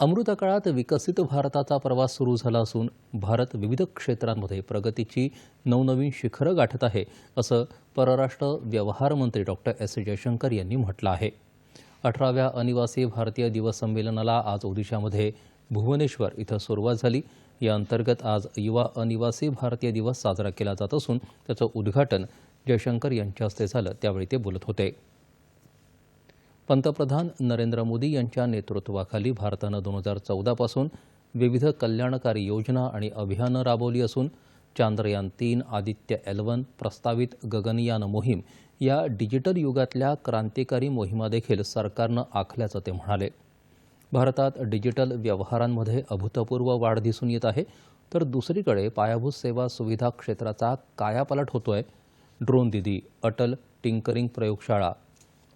अमृतकाळात विकसित भारताचा प्रवास सुरू झाला असून भारत विविध क्षेत्रांमध्ये प्रगतीची नवनवीन शिखरं गाठत आहे असं परराष्ट्र व्यवहार मंत्री डॉक्टर एस. जयशंकर यांनी म्हटलं आहे. अठराव्या अनिवासी भारतीय दिवस संमेलनाला आज ओदिशामध्ये भुवनेश्वर इथं सुरुवात झाली. या अंतर्गत आज युवा अनिवासी भारतीय दिवस साजरा केला जात असून त्याचं उद्घाटन जयशंकर यांच्या हस्ते झालं त्यावेळी ते बोलत होते. पंतप्रधान नरेंद्र मोदी यांच्या नेतृत्वाखाली भारतानं दोन हजार चौदापासून विविध कल्याणकारी योजना आणि अभियानं राबवली असून चांद्रयान तीन आदित्य एल्वन प्रस्तावित गगनयान मोहीम या डिजिटल युगातल्या क्रांतिकारी मोहिमा देखील सरकारनं आखल्याचं ते म्हणाले. भारतात डिजिटल व्यवहारांमध्ये अभूतपूर्व वाढ दिसून येत आहे तर दुसरीकडे पायाभूत सेवा सुविधा क्षेत्राचा कायापालट होतोय. ड्रोन दिदी अटल टिंकरिंग प्रयोगशाळा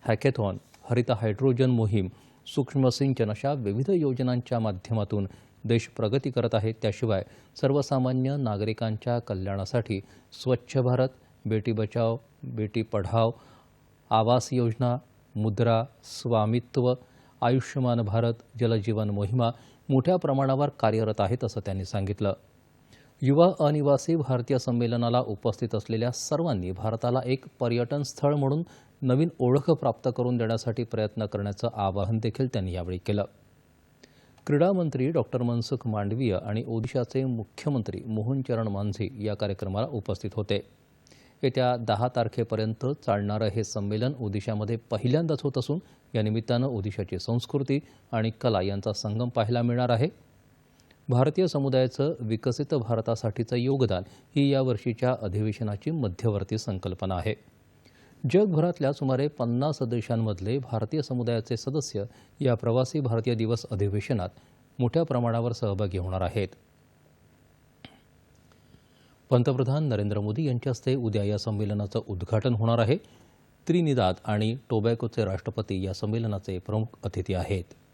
हॅकेथॉन हरित हायड्रोजन मोहीम सूक्ष्म सिंचन अशा विविध योजनांच्या माध्यमातून देश प्रगती करत आहे. त्याशिवाय सर्वसामान्य नागरिकांच्या कल्याणासाठी स्वच्छ भारत बेटी बचाव बेटी पढाव आवास योजना मुद्रा स्वामित्व आयुष्यमान भारत जलजीवन मोहिमा मोठ्या प्रमाणावर कार्यरत आहेत असं त्यांनी सांगितलं. युवा अनिवासी भारतीय संमेलनाला उपस्थित असलेल्या सर्वांनी भारताला एक पर्यटन स्थळ म्हणून नवीन ओळख प्राप्त करून देण्यासाठी प्रयत्न करण्याचं आवाहन देखील त्यांनी यावेळी केलं. क्रीडा मंत्री डॉक्टर मनसुख मांडवीय आणि ओदिशाचे मुख्यमंत्री मोहन चरण मांझी या कार्यक्रमाला उपस्थित होते. येत्या दहा तारखेपर्यंत चालणारं हे संमेलन ओदिशामध्ये पहिल्यांदाच होत असून या निमित्तानं ओदिशाची संस्कृती आणि कला यांचा संगम पाहायला मिळणार आहे. भारतीय समुदायाचं विकसित भारतासाठीचं योगदान ही या वर्षीच्या अधिवेशनाची मध्यवर्ती संकल्पना आहे. जगभरातल्या सुमारे पन्नास देशांमधले भारतीय समुदायाचे सदस्य या प्रवासी भारतीय दिवस अधिवेशनात मोठ्या प्रमाणावर सहभागी होणार आहेत. पंतप्रधान नरेंद्र मोदी यांच्या हस्ते उद्या या संमेलनाचं उद्घाटन होणार आहे. त्रिनिदाद आणि टोबॅकोचे राष्ट्रपती या संमेलनाचे प्रमुख अतिथी आहेत.